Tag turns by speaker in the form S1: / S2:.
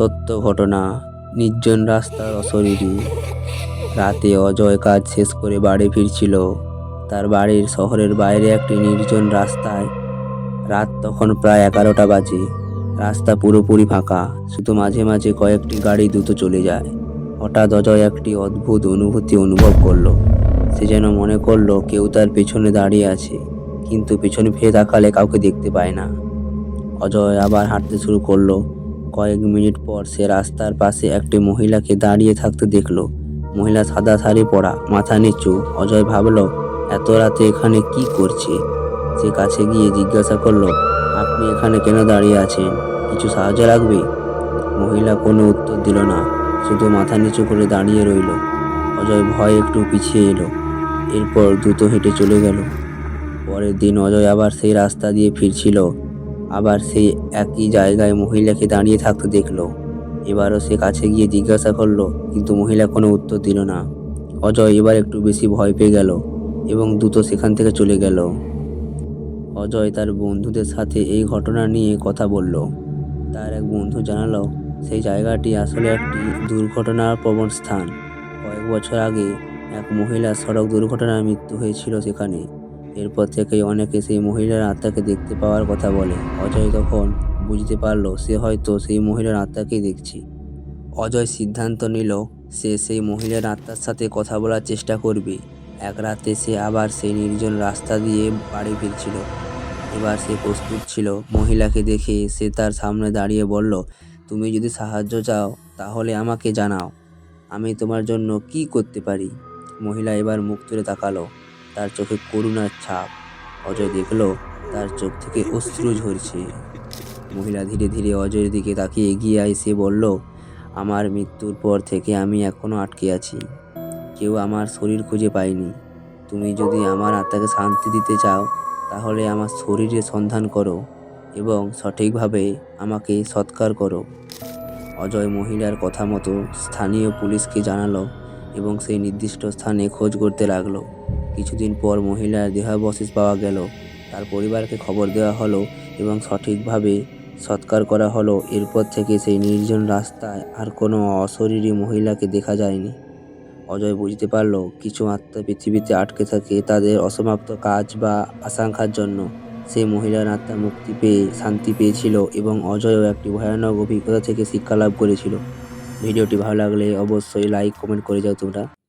S1: সত্য ঘটনা, নির্জন রাস্তার অশরীরী। রাতে অজয় কাজ শেষ করে বাড়ি ফিরছিল। তার বাড়ির শহরের বাইরে একটি নির্জন রাস্তায়। রাত তখন প্রায় এগারোটা বাজে। রাস্তা পুরোপুরি ফাঁকা, শুধু মাঝে মাঝে কয়েকটি গাড়ি দ্রুত চলে যায়। হঠাৎ অজয় একটি অদ্ভুত অনুভূতি অনুভব করল। সে যেন মনে করল কেউ তার পেছনে দাঁড়িয়ে আছে, কিন্তু পেছনে ফিরে তাকালে কাউকে দেখতে পায় না। অজয় আবার হাঁটতে শুরু করল। কয়েক মিনিট পর সে রাস্তার পাশে একটি মহিলাকে দাঁড়িয়ে থাকতে দেখল। মহিলা সাদা শাড়ি পরা, মাথা নিচু। অজয় ভাবল, এত রাতে এখানে কি করছে? সে কাছে গিয়ে জিজ্ঞাসা করল, আপনি এখানে কেন দাঁড়িয়ে আছেন? কিছু সাহায্য লাগবে? মহিলা কোনো উত্তর দিল না, শুধু মাথা নিচু করে দাঁড়িয়ে রইল। অজয় ভয় একটু পিছিয়ে এলো, এরপর দ্রুত হেঁটে চলে গেল। পরের দিন অজয় আবার সেই রাস্তা দিয়ে ফিরছিল। আবার সেই একই জায়গায় মহিলাকে দাঁড়িয়ে থাকতে দেখল। এবারও সে কাছে গিয়ে জিজ্ঞাসা করল, কিন্তু মহিলা কোনো উত্তর দিল না। অজয় এবার একটু বেশি ভয় পেয়ে গেল এবং দ্রুত সেখান থেকে চলে গেল। অজয় তার বন্ধুদের সাথে এই ঘটনা নিয়ে কথা বলল। তার এক বন্ধু জানালো, সেই জায়গাটি আসলে একটি দুর্ঘটনার প্রবণ স্থান। কয়েক বছর আগে এক মহিলার সড়ক দুর্ঘটনায় মৃত্যু হয়েছিল সেখানে। এরপর থেকেই অনেকে সেই মহিলার আত্মাকে দেখতে পাওয়ার কথা বলে। অজয় তখন বুঝতে পারল, সে হয়তো সেই মহিলার আত্মাকেই দেখছি। অজয় সিদ্ধান্ত নিল, সে সেই মহিলার আত্মার সাথে কথা বলার চেষ্টা করবে। এক রাতে সে আবার সেই নির্জন রাস্তা দিয়ে বাড়ি ফিরছিল। এবার সে প্রস্তুত ছিল। মহিলাকে দেখে সে তার সামনে দাঁড়িয়ে বলল, তুমি যদি সাহায্য চাও, তাহলে আমাকে জানাও। আমি তোমার জন্য কি করতে পারি? মহিলা এবার মুখ তুলে তাকালো। তার চোখে করুণার ছাপ। অজয় দেখল, তার চোখ থেকে অশ্রু ঝরছে। মহিলা ধীরে ধীরে অজয়ের দিকে তাকিয়ে এগিয়ে এসে বলল, আমার মৃত্যুর পর থেকে আমি এখনও আটকে আছি। কেউ আমার শরীর খুঁজে পায়নি। তুমি যদি আমার আত্মাকে শান্তি দিতে চাও, তাহলে আমার শরীরে সন্ধান করো এবং সঠিকভাবে আমাকে সৎকার করো। অজয় মহিলার কথা মতো স্থানীয় পুলিশকে জানালো এবং সেই নির্দিষ্ট স্থানে খোঁজ করতে লাগল। কিছুদিন পর মহিলার দেহাবশেষ পাওয়া গেল। তার পরিবারকে খবর দেওয়া হলো এবং সঠিকভাবে সৎকার করা হলো। এরপর থেকে সেই নির্জন রাস্তায় আর কোনো অশরীরী মহিলাকে দেখা যায়নি। অজয় বুঝতে পারল, কিছু আত্মা পৃথিবীতে আটকে থাকে তাদের অসমাপ্ত কাজ বা আকাঙ্ক্ষার জন্য। সেই মহিলার আত্মা মুক্তি পেয়ে শান্তি পেয়েছিল এবং অজয়ও একটি ভয়ানক অভিজ্ঞতা থেকে শিক্ষা লাভ করেছিল। ভিডিওটি ভালো লাগলে অবশ্যই লাইক, কমেন্ট করে যাও তোমরা।